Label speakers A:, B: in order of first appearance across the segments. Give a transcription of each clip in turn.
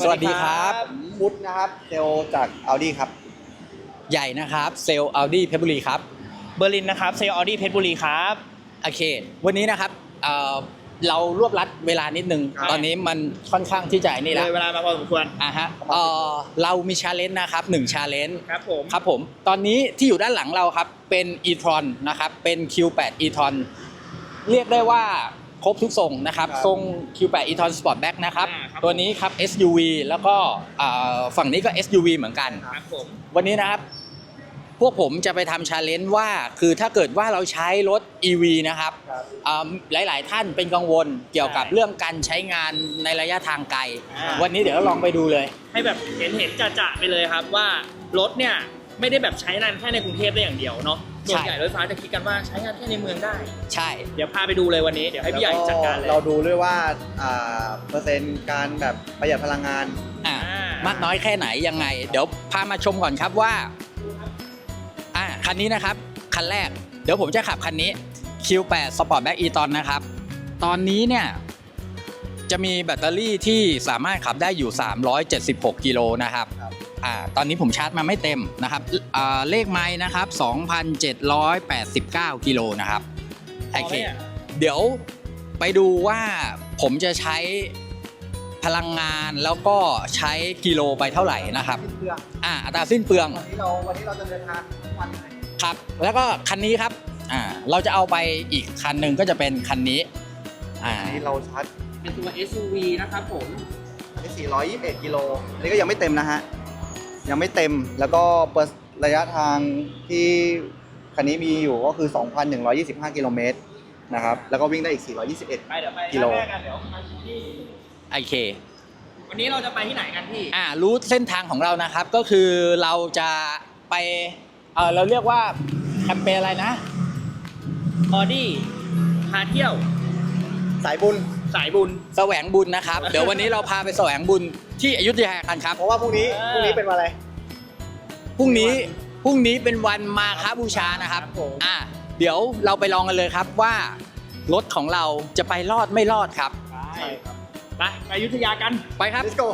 A: สวัสดีครับ
B: ผมวุฒินะครับเซลล์จาก Audi ครับ
A: ใหญ่นะครับ เซลล์อัลดี้เพชรบุรีครับ
C: เบอร์ลินนะครับเซลล์ออดี้เพชรบุรีครับ
A: โอเค วันนี้นะครับเอ่อเรารวบรัดเวลานิดนึง
B: ครับ
A: ตอนนี้มันค่อนข้างที่จะไอ้นี่
C: เล
A: แล้ว
C: ยเวลามาพอสมควร
A: อะฮะเอ่อเรามีชาเลนจ์นะครับหนึ่งชาเลนจ์
C: ครับผม
A: ครับผมตอนนี้ที่อยู่ด้านหลังเราครับเป็น e-tron นะครับเป็น Q8 e-tron เรียกได้ว่า ครบทุกทรงนะครับ
B: ครับ
A: ทรง Q8 e-tron Sportback นะครับ
C: อ่าครับ
A: ตัวนี้ครับ SUV แล้วก็อ่าฝั่งนี้ก็ SUV เหมือนกัน
C: ครับผม
A: วันนี้นะครับ พวกผมจะไปทำชาเลนจ์ว่า คือถ้าเกิดว่าเราใช้รถ EV นะครับ
B: ครับ
A: อ่าหลาย ๆ ท่านเป็นกังวลเกี่ยวกับเรื่องการใช้งานในระยะทางไกล
C: อ่า
A: วันนี้เดี๋ยวเราลองไปดูเลย
C: ให้แบบเห็นเห็นจะจะๆไปเลยครับว่ารถเนี่ย ไม่ได้แบบใช้งานแค่ในกรุงเทพได้อย่างเดียวเนาะส่วนใหญ่รถไฟฟ้าจะคิดกันว่าใช้งานแค่ในเมืองได้
A: ใช่
C: เดี๋ยวพาไปดูเลยวันนี้เดี๋ยวให้พี่ใหญ่จัดการเลย
B: เราดูด้วยว่าอ่าเปอร์เซ็นต์การแบบประหยัดพลังงาน
A: อะ
C: อ่าม
A: มากน้อยแค่ไหนยังไง เดี๋ยวพามาชมก่อนครับว่าอะคันนี้นะครับ คันแรก เดี๋ยวผมจะขับคันนี้ Q8 Sportback e-tron นะครับ ตอนนี้เนี่ยจะมีแบตเตอรี่ที่สามารถขับได้อยู่ 376 กิโลนะครับ
B: ครับ
A: อ่าตอนนี้ผมชาร์จมาไม่เต็มนะครับอ่าเลขไม้นะครับ 2,789 กิโลนะครับโอเคเดี๋ยวไปดูว่าผมจะใช้พลังงานแล้วก็ใช้กิโลไปเท่าไหร่นะครับ
B: เครื่อง
A: อ่าอัตราสิ้นเปลือง
B: วันนี้เราวันนี้เราจะเดินทางทุกวันเลย
A: ครับ แล้วก็คันนี้ครับอ่าเราจะเอาไปอีกคันหนึ่งก็จะเป็นคันนี้อ่า
B: อันนี้เราชาร์จ
C: เป็นตัว SUV นะครับผม
B: อันนี้421กิโลอันนี้ก็ยังไม่เต็มนะฮะ ยังไม่เต็มแล้วก็เปอร์ระยะทางที่คันนี้มีอยู่ก็คือ 2,125 กิโลเมตรนะครับ แล้วก็วิ่งได้อีก 421
C: ไปเดี๋ยวไป
B: กิโล
C: แรกกันเดี๋ยวมาที่
A: โอเค
C: วันนี้เราจะไปที่ไหนกันพี่
A: อ่ารู้เส้นทางของเรานะครับ ก็คือเราจะไปเออเราเรียกว่าแคมเปญอะไรนะ
C: ออดี้พาเที่ยว
B: สายบุญ
C: สายบุญ
A: แสวงบุญนะครับ เดี๋ยววันนี้เราพาไปแสวงบุญที่อยุธยากันครับ
B: เพราะว่าพรุ่งนี้
C: อ่า
B: พรุ่งนี้เป็นวันอะไร
A: พรุ่งนี้พรุ่งนี้เป็นวันมาคบูชานะครับ
C: ครับผม
A: อ่าเดี๋ยวเราไปลองกันเลยครับว่ารถของเราจะไปรอดไม่รอดครับ
C: ใช่ครับ ไปไปอยุธยากัน
A: ไปครับ
B: Let's go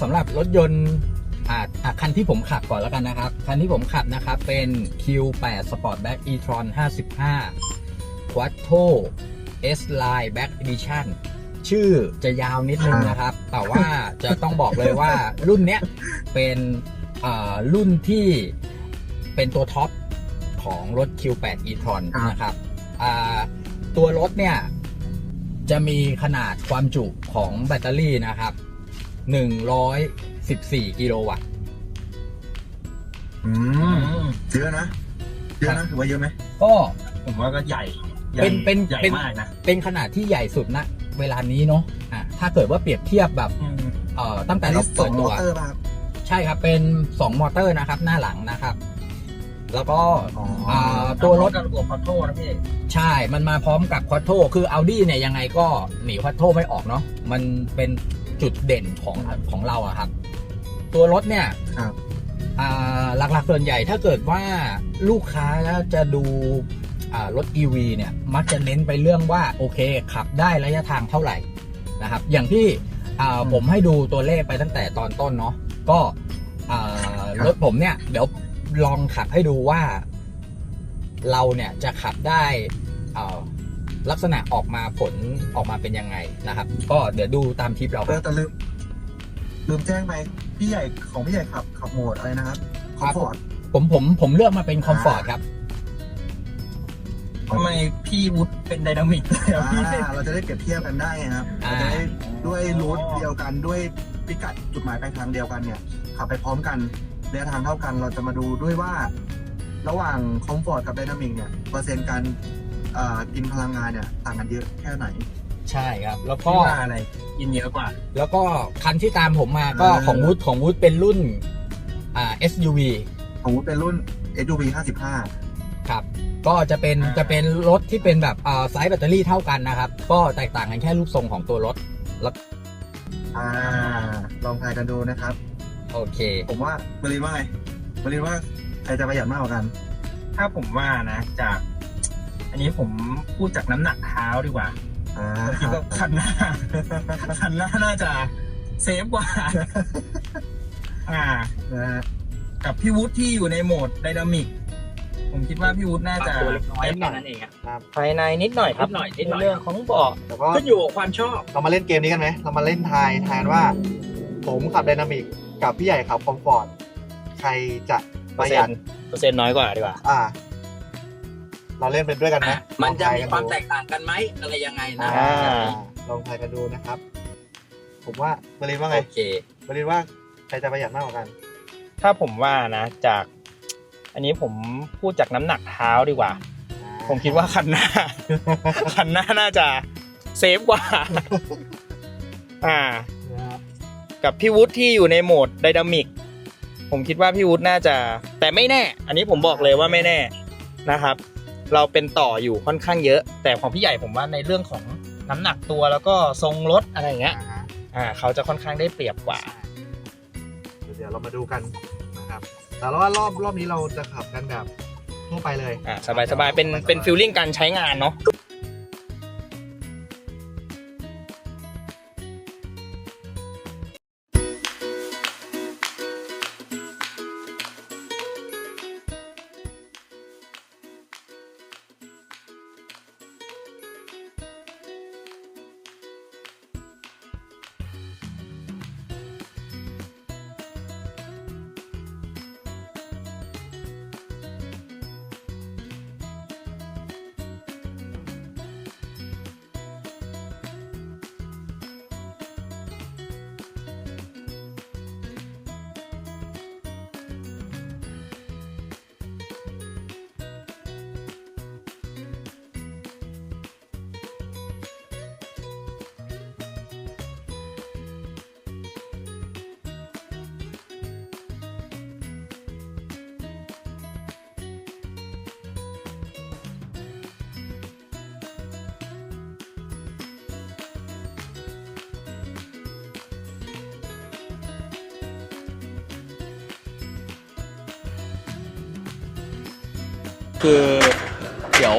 A: สำหรับรถยนต์อ่าอะคันที่ผมขับก่อนแล้วกันนะครับ คันที่ผมขับนะครับ เป็น Q8 Sportback e-tron 55 Quattro S Line Back Edition ชื่อจะยาวนิดนึงนะครับ แต่ว่าจะต้องบอกเลยว่ารุ่นเนี้ยเป็นอ่ารุ่นที่เป็นตัวท็อปของรถ Q8 e-tron
B: ครับ
A: นะครับอ่าตัวรถเนี่ยจะมีขนาดความจุของแบตเตอรี่นะครับ 114 กิโลวัตต์
D: อืมเยอะนะ เยอะนะถือว่าเยอะไหม
A: ก็
D: ผมว่าก็ใหญ่ใหญ่
A: เป็นเป็น
D: ใหญ่
A: เป็น
D: มากนะ
A: เป็นขนาดที่ใหญ่สุดนะเวลานี้เนาะอะถ้าเกิดว่าเปรียบเทียบแบบ
D: อืม
A: เอ่อตั้งแต่
D: อัน
A: เรา
D: นี้ส
A: เปิ
D: อ
A: ด
D: งม
A: ตั
D: อ
A: ว
D: เตอร์ป่ะครับ
A: ใช่ครับเป็น2มอเตอร์นะครับ หน้าหลังนะครับ แล้วก็
D: อ๋อ
A: อ่าตัวรถ
D: กับระบบพัทโทนะพี่
A: ใช่มันมาพร้อมกับคว a โ t คือ Audi เนี่ยยังไงก็หนีคว a โ t ไม่ออกเนาะมันเป็น จุดเด่นของของเราอะครับ ตัวรถเนี่ย
D: ครับ
A: อ่าหลักๆส่วนใหญ่ถ้าเกิดว่าลูกค้าจะดูอ่ารถ EV เนี่ย มักจะเน้นไปเรื่องว่า โอเค ขับได้ระยะทางเท่าไหร่นะครับ อย่างที่อ่าผมให้ดูตัวเลขไปตั้งแต่ตอนต้นเนาะก็อ่ารถผมเนี่ย เดี๋ยวลองขับให้ดูว่า เราเนี่ยจะขับได้อ่า ลักษณะออกมาผลออกมาเป็นยังไงนะครับ ก็เดี๋ยวดูตามทริปเราค
D: เอ
A: รั
D: อบแต่ลืมลืมแจ้งไปพี่ใหญ่ของพี่ใหญ่ขับขับโหมดอะไรนะครับค
A: ค
D: อ
A: รั
D: ม
A: บ
D: ฟอร์ต
A: ผมผมผมเลือกมาเป็นคอมฟอร์ตครับ
D: ทำไมพี่วุฒิเป็นไดนามิกเลยอะพี่
B: อ่าเราจะได้เปรียบเทียบกันได้ไงครับ
A: อ่า
B: เราจะได้ด้วยรูทเดียวกันด้วยพิกัดจุดหมายปลายทางเดียวกันเนี่ย ขับไปพร้อมกันระยะทางเท่ากันเราจะมาดูด้วยว่า ระหว่างคอมฟอร์ตกับไดนามิกเนี่ยเปอร์เซ็นต์การเอ่อกินพลังงานเนี่ยต่างกันเยอะแค่ไหน
A: ใช่ครับ แล้วก็
D: พี่ว่าอะไรกินเยอะกว่า
A: แล้วก็คันที่ตามผมมาก็
D: อ่า
A: ของวูดของวูดเป็นรุ่นอ่า SUV
D: ของวุฒิเป็นรุ่น SUV 55
A: ครับ ก็จะเป็น
D: อ่า
A: จะเป็นรถที่เป็นแบบอ่าไซส์แบตเตอรี่เท่ากันนะครับ ก็แตกต่างกันแค่รูปทรงของตัวรถแล้ว
D: อ่า ลองทายกันดูนะครับ
A: โอเค
D: ผมว่าบรินว่าไงบรินว่าใครจะประหยัดมากกว่ากัน
E: ถ้าผมว่านะ จากอั นนี้ผมพูดจากน้ำหนักเท้าดีกว่า
D: อ่า
E: ผมคิดว่าคันหน้า คันหน้าน่าจะเซฟกว่า อ่า
D: นะฮะ
E: กับพี่วุฒิที่อยู่ในโหมดไดนามิก ผมคิดว่าพี่วุฒิน่าจะ
C: ตัวเล็กน้อย
E: เซฟกว่า
C: นั่นเองอะ
B: ครับ
E: ภายในนิดหน่อยครับ
C: นิดหน่อยนิดหน่อย
E: เรื่องของเบาะ
B: แต่ก็
C: ขึ้นอยู่กับความชอบ
B: เรามาเล่นเกมนี้กันไหมเรามาเล่นทายทายว่า ผมขับไดนามิกกับพี่ใหญ่ขับคอมฟอร์ตใครจะประหยัด
E: เปอร์เซ็นต์น้อยกว่าดีกว่า
B: อ่า เราเล่นเป็นด้วยกันไหม
A: มันจะ
B: ลองทย
A: มี
B: กั
A: ความ
B: ดู
A: แตกต่างกันไหมอะไรยังไงนะ
B: อ่า
E: อ่า
B: ลองทายกันดูนะครับ ผมว่าบรินว่าไง
A: โอเค
B: บรินว่าใครจะประหยัดมากกว่ากัน
E: ถ้าผมว่านะจาก อันนี้ผมพูดจากน้ำหนักเท้าดีกว่า ผมคิดว่าคันหน้า คันหน้าน่าจะเซฟกว่า อ่ากับพี่วุฒิที่อยู่ในโหมดไดนามิก ผมคิดว่าพี่วุฒิน่าจะ แต่ไม่แน่ อันนี้ผมบอกเลยว่าไม่แน่นะครับ เราเป็นต่ออยู่ค่อนข้างเยอะ แต่ของพี่ใหญ่ผมว่าในเรื่องของน้ำหนักตัวแล้วก็ทรงรถอะไรอย่างเงี้ยอ่าเขาจะค่อนข้างได้เปรียบกว่า
B: เดี๋ยวเรามาดูกันนะครับ แต่ว่ารอบรอบนี้เราจะขับกันแบบทั่วไปเลย
E: อ่าสบายๆเป็นเป็นฟิลลิ่งการใช้งานเนาะ
A: คือเดี๋ยว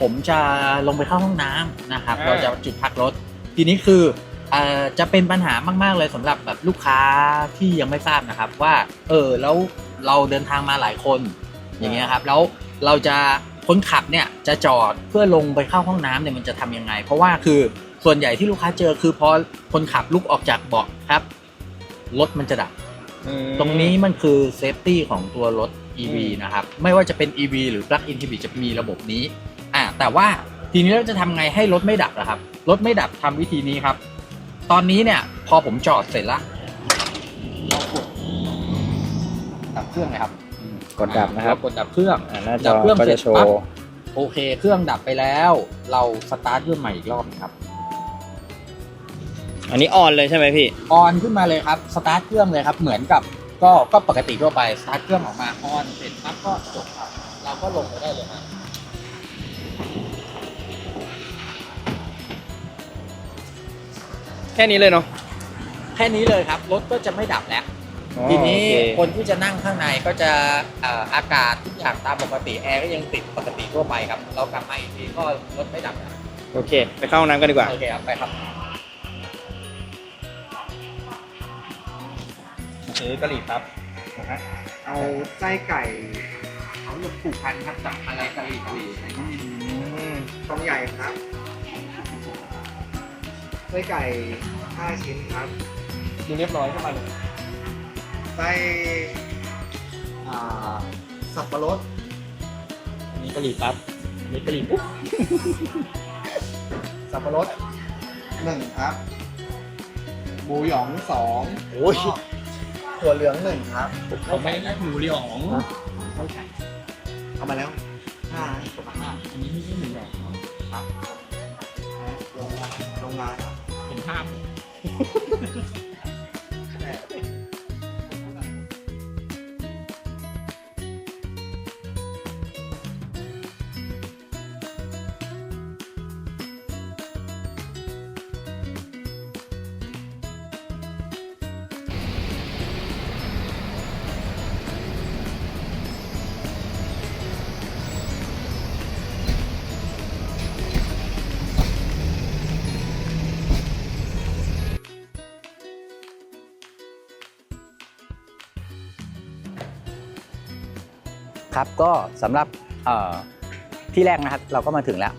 A: ผมจะลงไปเข้าห้องน้ำนะครับ
E: อ่า
A: เราจะจุดพักรถ ทีนี้คือเอ่อจะเป็นปัญหามาก ๆ เลยสำหรับแบบลูกค้าที่ยังไม่ทราบนะครับ ว่า เออแล้วเราเดินทางมาหลายคน อย่างเงี้ยครับ แล้วเราจะคนขับเนี่ยจะจอดเพื่อลงไปเข้าห้องน้ำเนี่ยมันจะทำยังไง เพราะว่าคือส่วนใหญ่ที่ลูกค้าเจอคือพอคนขับลุกออกจากเบาะครับรถมันจะดับ ตรงนี้มันคือเซฟตี้ของตัวรถ EV นะครับ ไม่ว่าจะเป็น EV หรือ Plug-in Hybrid จะมีระบบนี้อ่าแต่ว่าทีนี้เราจะทำไงให้รถไม่ดับนะครับ รถไม่ดับทำวิธีนี้ครับ ตอนนี้เนี่ยพอผมจอดเสร็จละเรากดดับเครื่องนะครับ
E: กดดับนะครับ
A: เากดดับเครื่อง
E: อ่าหน้าจ
A: ดั
E: อบ
A: เครื่อง
E: ก็
A: เสร็
E: จะ
A: จ
E: โช
A: ปั๊บ
E: ว์
A: โอเค เครื่องดับไปแล้ว เราสตาร์ทเครื่องใหม่อีกรอบหนึงครับ
E: อันนี้ออนเลยใช่ไหมพี่
A: ออนขึ้นมาเลยครับ สตาร์ทเครื่องเลยครับ เหมือนกับ ก็ก็ปกติทั่วไปสตาร์ทเครื่องออกมาออนเสร็จปั๊บก็จบครับเราก็ลงไปได้เลยครับ
E: แค่นี้เลยเนาะ
A: แค่นี้เลยครับ รถก็จะไม่ดับแล้วทีนี้
E: อ๋อโอเค
A: คนที่จะนั่งข้างในก็จะเอ่ออากาศทุกอย่างตามปกติแอร์ก็ยังติดปกติทั่วไปครับ เรากลับมาอีกทีก็รถไม่ดับแล้ว
E: โอเค ไปเข้าห้องน้ำกันดีกว่า
A: โอเคครับไปครับ
E: ซื้อกะหรี่ปั๊บนะฮะ
B: เอาไส้ไก่
A: เขาจะผูกพันครับจับอะไรกะหรี่กะหรี่
B: ตองใหญ่ครับไส้ไก่5ชิ้นครับ
E: ดูเรียบร้อยขึ้นมาเลย
B: ไส้อ่าสับปะรด
E: อันนี้กะหรี่ปั๊บอันนี้กะหรี่ปุ๊บ
B: สับปะรดหนึ่งครับหมูหยองสอง
E: โอ้ย
B: ถั่วเหลืองหนึ่งครับ
E: ผมไม่ได้หมูเหลียง
B: เอามาแล้วห้า
E: อันนี้ไม่ใช่หมูเหลียง
B: ลงลงรงงานอะ
E: เห็นภาพ
A: ครับก็สำหรับเอ่อที่แรกนะครับเราก็มาถึงแล้ว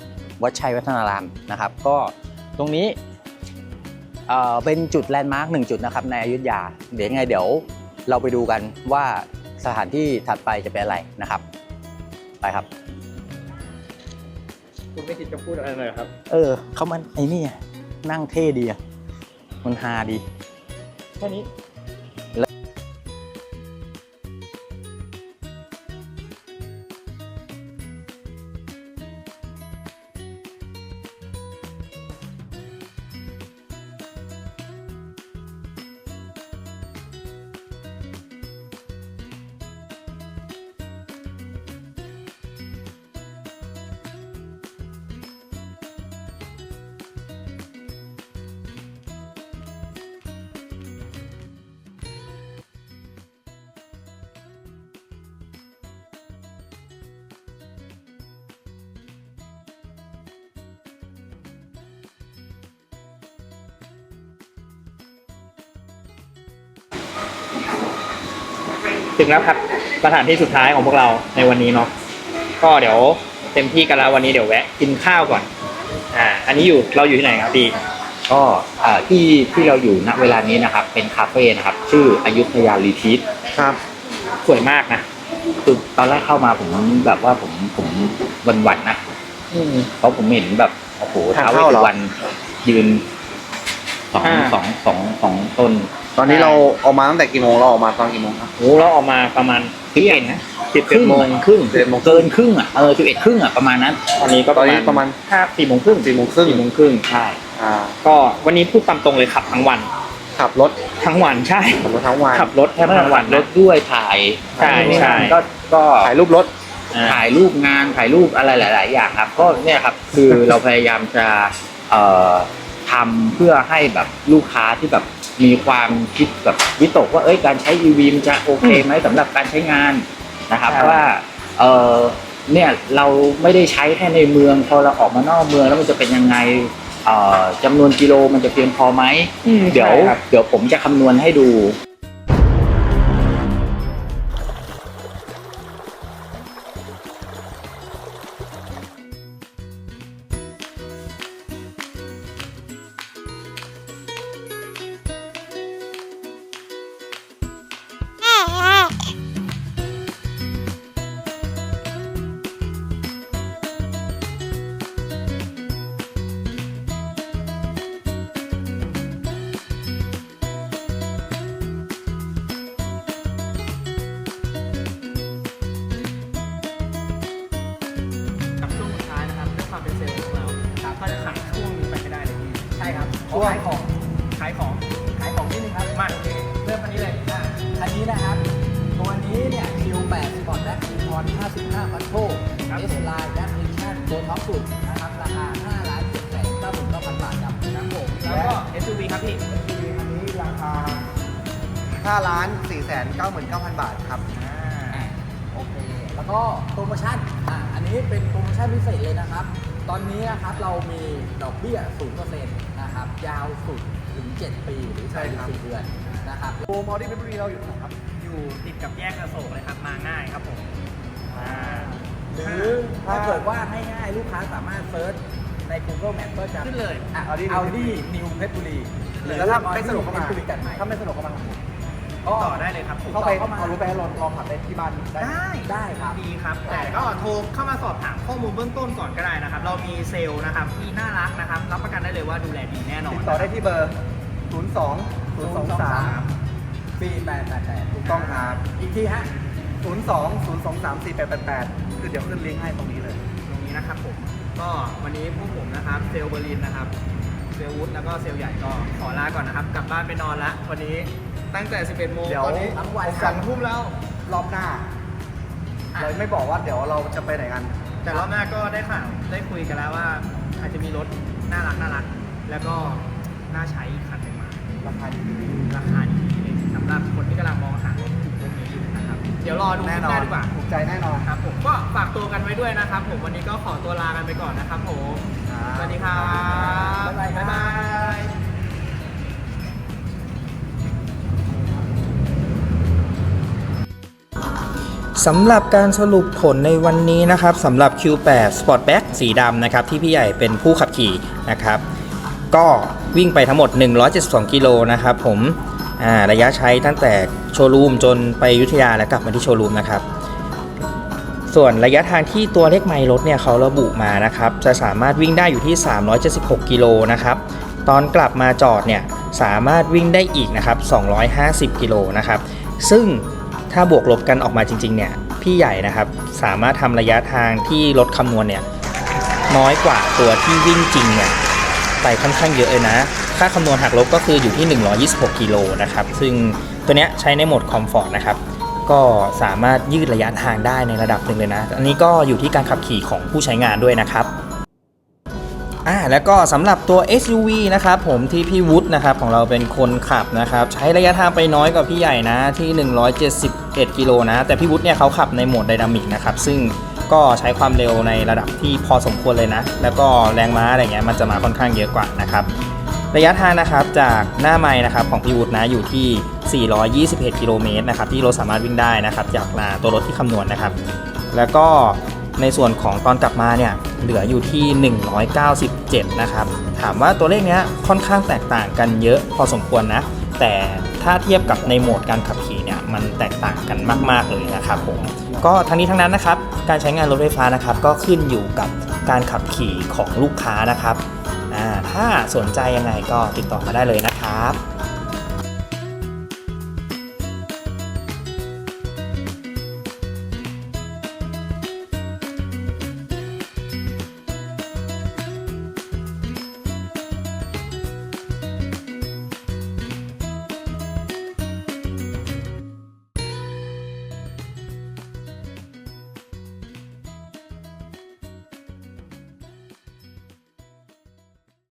A: วัดชัยวัฒนารามนะครับ ก็ตรงนี้เอ่อเป็นจุดแลนด์มาร์กหนึ่งจุดนะครับในอยุธยา เดี๋ยวยังไงเดี๋ยวเราไปดูกันว่าสถานที่ถัดไปจะเป็นอะไรนะครับ ไปครับ
E: คุณไม่คิดจะพูดอะไรเลยครับ
A: เออเขามันไอ้นี่อะนั่งเท่ดีอะมันฮาดี
E: แค่นี้ ถึงแล้วครับสถานที่สุดท้ายของพวกเราในวันนี้เนาะก็เดี๋ยวเต็มที่กันแล้ววันนี้เดี๋ยวแวะกินข้าวก่อนอ่าอันนี้อยู่เราอยู่ที่ไหนครับดี
F: ก็เอ่อที่ที่เราอยู่ณเวลานี้นะครับ เป็นคาเฟ่นะครับ ชื่ออยุธยารีทีส
B: ครับ
E: สวยมากนะ
F: คือตอนแรกเข้ามาผมแบบว่าผมผมวันวันๆนะเพราะผมเห็นแบบโอ้โห
B: ทาง
F: ท้าวเว
B: เข้า
F: ส
B: เหรอ
F: สุวรรณยืนสอง
E: อ่า
F: สองสองสองต้น
B: ตอนนี้เราออกมาตั้งแต่กี่โมงเราออกมาตอนกี่โมงครับ
E: โอ้เราออกมาประมาณ
F: เที่ยงนะ
E: สิบ
F: ค
E: เอ็ด
F: รึ่ง
E: โมง
F: ครึ่ง
B: 11โมง
F: เกินครึ่งอะเออสิบเอ็ดครึ่งอะประมาณนั้น
E: ตอนนี้ก็
B: ตอนนี้ประมาณ
E: ห้าสี่โมงครึ่ง
B: สี่โมงครึ่ง
E: สี่โมงครึ่ง
F: ใช่
B: อ่า
E: ก็วันนี้พูดตามตรงเลยขับทั้งวัน
B: ขับรถ
E: ทั้งวันใช่
B: ขับรถทั้งวัน
E: ขับรถแทบทั้งวัน
F: ร
E: นะ
F: ถด้วยถ่าย
E: ใช่ใช่
F: ก็ก็
B: ถ่ายรูปรถ
E: อ่า
F: ถ่ายรูปงานถ่ายรูปอะไรหลาย ๆ อย่างครับ ก็เนี่ยครับคือเราพยายามจะเอ่อ ทำเพื่อให้แบบลูกค้าที่แบบมีความคิดแบบวิตกว่าเอ้ยการใช้ EV มันจะโอเคไหมสำหรับการใช้งานนะครับ
E: ใช่
F: ว่าเออเนี่ยเราไม่ได้ใช้แค่ในเมืองพอเราออกมานอกเมืองแล้วมันจะเป็นยังไงเอ่อจำนวนกิโลมันจะเพียงพอไหม
E: อืม
F: เดี๋ยว
E: ใช่ครับ
F: เดี๋ยวผมจะคำนวณให้ดู
A: ตัวนี้เนี่ยคิว8สปอร์ตแบ็คคิวพอน55พัทโทเอสไลน์แบ็คมิชชั่นตัวท็อปสุดนะครับ ราคา5ล้าน7แสน9หมื่น9พันบาทครับ
E: ครับผมแล้วก็ SUV ครับพี่
B: อันนี้ราคา 5ล้าน4แสน99,000 บาทครับ
A: อะโอเค แล้วก็โปรโมชั่นอะอันนี้เป็นโปรโมชั่นพิเศษเลยนะครับ ตอนนี้นะครับเรามีดอกเบี้ย0%นะครับ ยาวสุดถึง 7 ปีหรือ
B: ใช่ครับ
A: 4เดือนนะครับ
B: โปรมอลที่เพชรบุรีเราอยู่ไหนครับ
E: อยู่ติดกับแยกอโศกเลยครับมาง่ายครับผมอ่า
A: หรือถ้าเกิดว่าง่ายๆ ลูกค้าสามารถเซิร์ชใน Google Map ก็จะ
E: ขึ้นเลย
A: อะ
B: Audi
A: เอาดีนิวเพชรบุรี
B: แล้วถ้าไม่สะดวกเข้า
A: เพ
B: มา
A: ชรบุรีกันใหม่
B: ถ้าไม่สะดวกเข้ามา
E: ติดต่อได้เลยครับผม
B: เข้าไป
A: เข้ามา
B: เอารถไปให้ลองลองขับได้ที่บ้านได้ไหม
E: ได้
A: ได้ครับ
E: ดีครับ แต่ก็โทรเข้ามาสอบถามข้อมูลเบื้องต้นก่อนก็ได้นะครับ เรามีเซลล์นะครับที่น่ารักนะครับ รับประกันได้เลยว่าดูแลดีแน่นอน
B: ติดต่อได้ที่เบอร์ 02 023
A: ปี888
B: ถูกต้องครับ
A: อีกทีฮะ
B: 02 023 4888 คือเดี๋ยวขึ้นลิงก์ให้ตรงนี้เลย
E: ตรงนี้นะครับผม ก็วันนี้พวกผมนะครับเซลล์เบอร์ลินนะครับซลล์วุฒแล้วก็เซลล์ใหญ่ก็ขอลาก่อนนะครับ กลับบ้านไปนอนละวันนี้ตั้งแต่ 11โมง
B: เดี๋ยว
E: ตอนนี้
B: ทั้งวัน
E: สองทุ่มแล้ว
B: รอบหน้า เราไม่บอกว่าเดี๋ยวเราจะไปไหนกัน
E: แต่รอบหน้าก็ได้ข่าวได้คุยกันแล้วว่า อาจจะมีรถน่ารักน่ารัก แล้วก็น่าใช้อีกคันหนึ่งมา
B: ราคาดี
E: ราคาดีๆสำ หรับคนที่กำลังมองหารถถูกพวกนี้อยู่นะครับ เดี๋ยวรอดู
B: แน่
E: คลิป
B: น
E: ห
B: อน
E: น้าดีกว่า
B: ถูกใจแน่นอน
E: ครับผมก็ฝากตัวกันไว้ด้วยนะครับ ผมวันนี้ก็ขอตัวลากันไปก่อนนะครับผมสวัสดีครับ
B: บ๊ายบายครับ
E: บ๊ายบายสำหรับการสรุปผลในวันนี้นะครับสำหรับ Q8 Sportback สีดำนะครับที่พี่ใหญ่เป็นผู้ขับขี่นะครับ ก็วิ่งไปทั้งหมด 172 กิโลนะครับผมอ่า ระยะใช้ตั้งแต่โชว์รูมจนไปยุทธยาและกลับมาที่โชว์รูมนะครับ ส่วนระยะทางที่ตัวเลขไมล์รถเนี่ยเขาระบุมานะครับ จะสามารถวิ่งได้อยู่ที่ 376 กิโลนะครับ ตอนกลับมาจอดเนี่ยสามารถวิ่งได้อีกนะครับ 250 กิโลนะครับ ซึ่งถ้าบวกลบกันออกมาจริงๆเนี่ยพี่ใหญ่นะครับสามารถทำระยะทางที่รถคำนวณเนี่ยน้อยกว่าตัวที่วิ่งจริงเนี่ยไปค่อนข้างเยอะเลยนะ ค่าคำนวณหักลบก็คืออยู่ที่ 126กิโลนะครับ ซึ่งตัวเนี้ยใช้ในโหมดคอมฟอร์ตนะครับ ก็สามารถยืดระยะทางได้ในระดับหนึ่งเลยนะ อันนี้ก็อยู่ที่การขับขี่ของผู้ใช้งานด้วยนะครับอ่าแล้วก็สำหรับตัว SUV นะครับผมที่พี่วุฒินะครับของเราเป็นคนขับนะครับ ใช้ระยะทางไปน้อยกว่าพี่ใหญ่นะที่ 171 กิโลนะ แต่พี่วุฒิเนี่ยเขาขับในโหมดไดนามิกนะครับ ซึ่งก็ใช้ความเร็วในระดับที่พอสมควรเลยนะ แล้วก็แรงม้าอะไรเงี้ยมันจะมาค่อนข้างเยอะกว่านะครับ ระยะทางนะครับจากหน้าไม้นะครับของพี่วุฒินะอยู่ที่ 421 กิโลเมตรนะครับที่รถสามารถวิ่งได้นะครับจากตัวรถที่คำนวณนะครับ แล้วก็ในส่วนของตอนกลับมาเนี่ยเหลืออยู่ที่ 197 นะครับ ถามว่าตัวเลขเนี้ยค่อนข้างแตกต่างกันเยอะพอสมควรนะ แต่ถ้าเทียบกับในโหมดการขับขี่เนี่ยมันแตกต่างกันมาก ๆ เลยนะครับผมก็ทั้งนี้ทั้งนั้นนะครับ การใช้งานรถไฟฟ้านะครับก็ขึ้นอยู่กับการขับขี่ของลูกค้านะครับ ถ้าสนใจยังไงก็ติดต่อมาได้เลยนะครับ